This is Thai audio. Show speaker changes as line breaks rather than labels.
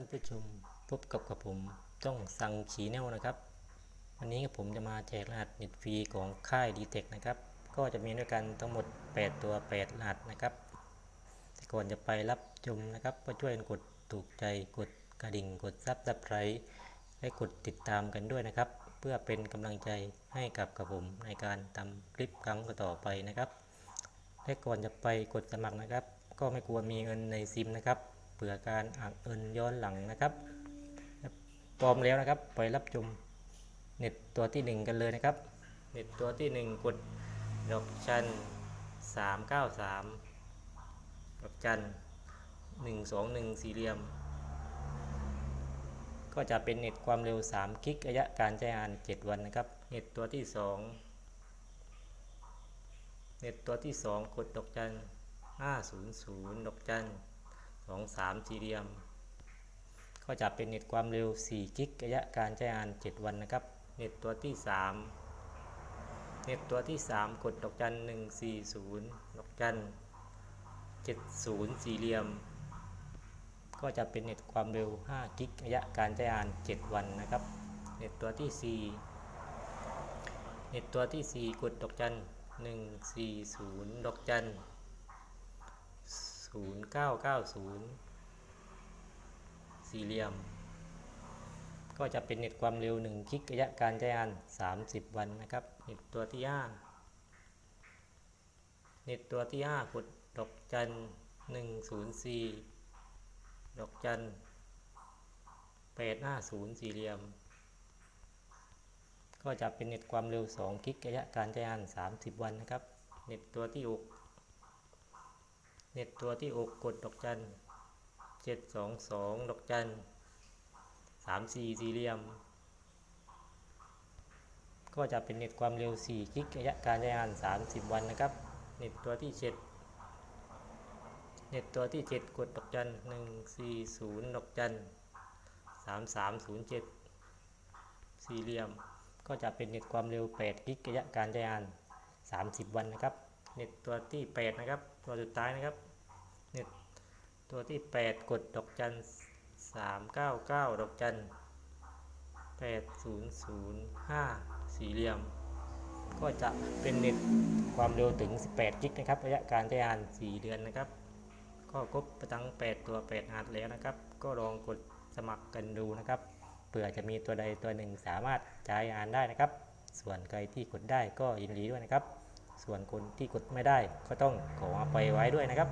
ท่านผู้ชมพบกับกับผมต้องสั่งฉีแนวนะครับ วันนี้ผมจะมาแจกรหัสเน็ตฟรีของค่ายดีเทคนะครับ ก็จะมีด้วยกันทั้งหมด 8 ตัว 8 รหัสนะครับ แต่ก่อนจะไปรับชมนะครับ ก็ช่วยกดถูกใจกดกระดิ่งกดซับสไครต์และกดติดตามกันด้วยนะครับ เพื่อเป็นกำลังใจให้กับกับผมในการทำคลิปครั้งต่อไปนะครับและก่อนจะไปกดสมัครนะครับ ก็ไม่ควรมีเงินในซิมนะครับ เผื่อการอักเงินย้อนหลังนะครับพร้อมแล้วนะครับไปรับชมเน็ตตัวที่ 1 กันเลยนะครับ เน็ตตัวที่ 1 กดดอกจัน 393ดอกจัน121 สี่เหลี่ยม ก็จะเป็นเน็ตความเร็ว 3 กิกระยะการใช้งาน 7 วันนะครับ เน็ตตัวที่ 2 เน็ตตัวที่ 2 กดดอกจัน500 ดอกจัน 23สี่เหลี่ยม ก็จะเป็นเน็ตความเร็ว 4 กิกระยะการใช้งาน 7 วันนะครับ เน็ตตัวที่ 3 เน็ตตัวที่ 3 กดดอกจัน 140 ดอกจัน 70 สี่เหลี่ยม ก็จะเป็นเน็ตความเร็ว 5 กิกระยะการใช้งาน 7 วันนะครับ เน็ตตัวที่ 4 เน็ตตัวที่ 4 กดดอกจัน 140 ดอกจัน 0990สี่เหลี่ยม ก็จะเป็นเน็ตความเร็ว1กิกระยะการใช้งาน30วันนะครับ เน็ตตัวที่5เน็ตตัวที่5กดดอกจัน104ดอกจัน850สี่เหลี่ยม ก็จะเป็นเน็ตความเร็ว2กิกระยะการใช้งาน30วันนะครับ เน็ตตัวที่6 เน็ตตัวที่6กดดอกจัน722ดอกจัน34สี่เหลี่ยม ก็จะเป็นเน็ตความเร็ว 4 กิกระยะการใช้งาน 30 วันนะครับ เน็ตตัวที่ 7 เน็ตตัวที่ 7 กดดอกจัน140ดอกจัน3307สี่เหลี่ยม ก็จะเป็นเน็ตความเร็ว 8 กิกระยะการใช้งาน 30 วันนะครับ เน็ตตัวที่ 8 นะครับ ตัวสุดท้ายนะครับ เน็ตตัวที่ 8 กดดอกจัน399ดอกจัน8005สี่เหลี่ยม ก็จะเป็นเน็ตความเร็วถึง 18 กิกนะครับ ระยะการใช้งาน 4 เดือนนะครับ ก็ครบไปทั้ง 8 ตัว8หัดแล้วนะครับ ก็ลองกดสมัครกันดูนะครับเผื่อจะมีตัวใดตัวหนึ่งสามารถใช้งานได้นะครับ ส่วนใครที่กดได้ก็ยินดีด้วยนะครับ ส่วนคนที่กดไม่ได้ก็ต้องขออภัยไว้ด้วยนะครับ